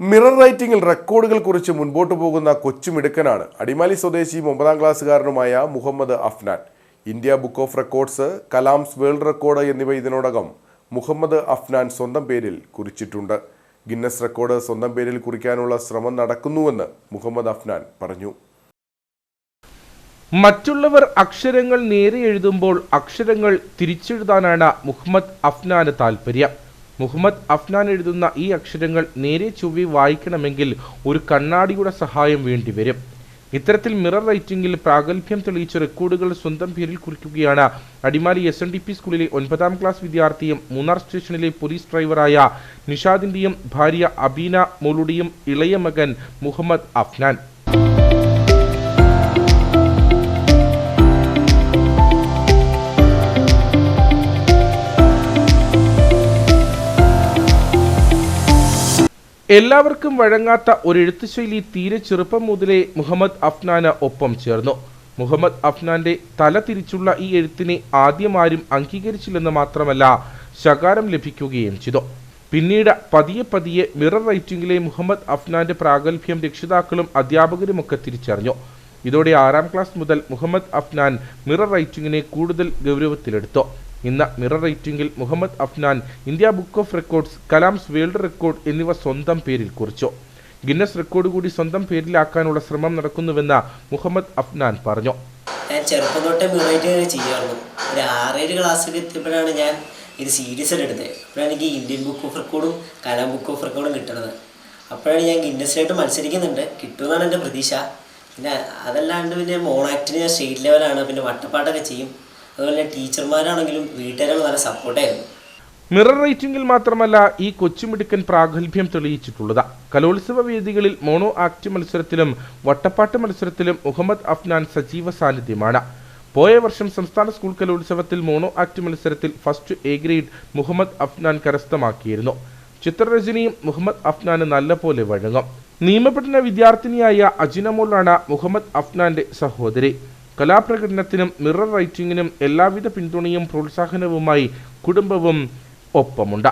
Mirror റൈറ്റിംഗിൽ റെക്കോർഡുകൾ കുറിച്ച് മുൻപോട്ട് പോകുന്ന കൊച്ചുമിടുക്കനാണ് അടിമാലി സ്വദേശിയും ഒമ്പതാം ക്ലാസ്സുകാരനുമായ Muhammad Afnan. India book of records Kalam's world record എന്നിവ ഇതിനോടകം മുഹമ്മദ് അഫ്നാൻ സ്വന്തം പേരിൽ കുറിച്ചിട്ടുണ്ട്. ഗിന്നസ് റെക്കോർഡ് സ്വന്തം പേരിൽ കുറിക്കാനുള്ള ശ്രമം നടക്കുന്നുവെന്ന് മുഹമ്മദ് അഫ്നാൻ പറഞ്ഞു. മറ്റുള്ളവർ അക്ഷരങ്ങൾ നേരെ എഴുതുമ്പോൾ അക്ഷരങ്ങൾ തിരിച്ചെഴുതാനാണ് മുഹമ്മദ് അഫ്നാന് താല്പര്യം മുഹമ്മദ് അഫ്നാൻ എഴുതുന്ന ഈ അക്ഷരങ്ങൾ നേരെ ചൊവ്വി വായിക്കണമെങ്കിൽ ഒരു കണ്ണാടിയുടെ സഹായം വേണ്ടിവരും ഇത്തരത്തിൽ മിറർ റൈറ്റിംഗിൽ പ്രാഗൽഭ്യം തെളിയിച്ച റെക്കോർഡുകൾ സ്വന്തം പേരിൽ കുറിക്കുകയാണ്. Adimali S N D P സ്കൂളിലെ ഒൻപതാം ക്ലാസ് വിദ്യാർത്ഥിയും മൂന്നാർ സ്റ്റേഷനിലെ പോലീസ് ഡ്രൈവറായ നിഷാദിന്റെയും ഭാര്യ അബീന മോളുടെയും ഇളയ മകൻ മുഹമ്മദ് അഫ്നാൻ. എല്ലാവർക്കും വഴങ്ങാത്ത ഒരു എഴുത്തുശൈലി തീരെ ചെറുപ്പം മുതലേ മുഹമ്മദ് അഫ്നാന് ഒപ്പം ചേർന്നു. മുഹമ്മദ് അഫ്നാന്റെ തല തിരിച്ചുള്ള ഈ എഴുത്തിനെ ആദ്യം ആരും അംഗീകരിച്ചില്ലെന്ന് മാത്രമല്ല ശകാരം ലഭിക്കുകയും ചെയ്തു. പിന്നീട് പതിയെ പതിയെ മിറർ റൈറ്റിംഗിലെ മുഹമ്മദ് അഫ്നാന്റെ പ്രാഗൽഭ്യം രക്ഷിതാക്കളും അധ്യാപകരുമൊക്കെ തിരിച്ചറിഞ്ഞു. ഇതോടെ ആറാം ക്ലാസ് മുതൽ മുഹമ്മദ് അഫ്നാൻ മിറർ റൈറ്റിംഗിനെ കൂടുതൽ ഗൗരവത്തിലെടുത്തു. ഇന്ന് mirror റൈറ്റിംഗിൽ Muhammad Afnan India book of records Kalam's world record എന്നിവ സ്വന്തം പേരിൽ കുറിച്ചു. ഗിന്നസ് റെക്കോർഡ് കൂടി സ്വന്തം പേരിലാക്കാനുള്ള ശ്രമം നടക്കുന്നുവെന്ന് മുഹമ്മദ് അഫ്നാൻ പറഞ്ഞു. ഞാൻ ചെറുപ്പം തൊട്ടേ മ്യൂറേറ്റ് ചെയ്യാറുള്ളൂ. ഒരു ആറേഴ് ക്ലാസ്സിൽ എത്തിയപ്പോഴാണ് ഞാൻ ഇത് സീരിയസ് ആയിട്ട് എടുത്തത്. അപ്പോഴാണ് എനിക്ക് ഇന്ത്യൻ ബുക്ക് ഓഫ് റെക്കോർഡും കലാം ബുക്ക് ഓഫ് റെക്കോർഡും കിട്ടുന്നത്. അപ്പോഴാണ് ഞാൻ ഗിന്നസിലായിട്ട് മത്സരിക്കുന്നുണ്ട്. കിട്ടുമെന്നാണ് എന്റെ പ്രതീക്ഷ. പിന്നെ അതല്ലാണ്ട് പിന്നെ മോണാക്ടിന് ഞാൻ സ്റ്റേറ്റ് ലെവലാണ് പിന്നെ വട്ടപ്പാട്ടൊക്കെ ചെയ്യും. അതുപോലെ ടീച്ചർമാരാണെങ്കിലും വീട്ടുകാരാണ് നല്ല സപ്പോർട്ടായിരുന്നു. മിറർ റൈറ്റിംഗിൽ മാത്രമല്ല ഈ കൊച്ചുമിടുക്കൻ പ്രാഗൽഭ്യം തെളിയിച്ചിട്ടുള്ളത്. കലോത്സവ വേദികളിൽ മോണോ ആക്ട് മത്സരത്തിലും വട്ടപ്പാട്ട് മത്സരത്തിലും മുഹമ്മദ് അഫ്നാൻ സജീവ സാന്നിധ്യമാണ്. പോയ വർഷം സംസ്ഥാന സ്കൂൾ കലോത്സവത്തിൽ മോണോ ആക്ട് മത്സരത്തിൽ first A grade Muhammad Afnan കരസ്ഥമാക്കിയിരുന്നു. ചിത്രരചനയും മുഹമ്മദ് അഫ്നാന് നല്ലപോലെ വഴങ്ങും. നിയമപഠന വിദ്യാർത്ഥിനിയായ അജിനമോളാണ് മുഹമ്മദ് അഫ്നാന്റെ സഹോദരി. കലാപ്രകടനത്തിനും മിറർ റൈറ്റിംഗിനും എല്ലാവിധ പിന്തുണയും പ്രോത്സാഹനവുമായി കുടുംബവും ഒപ്പമുണ്ട്.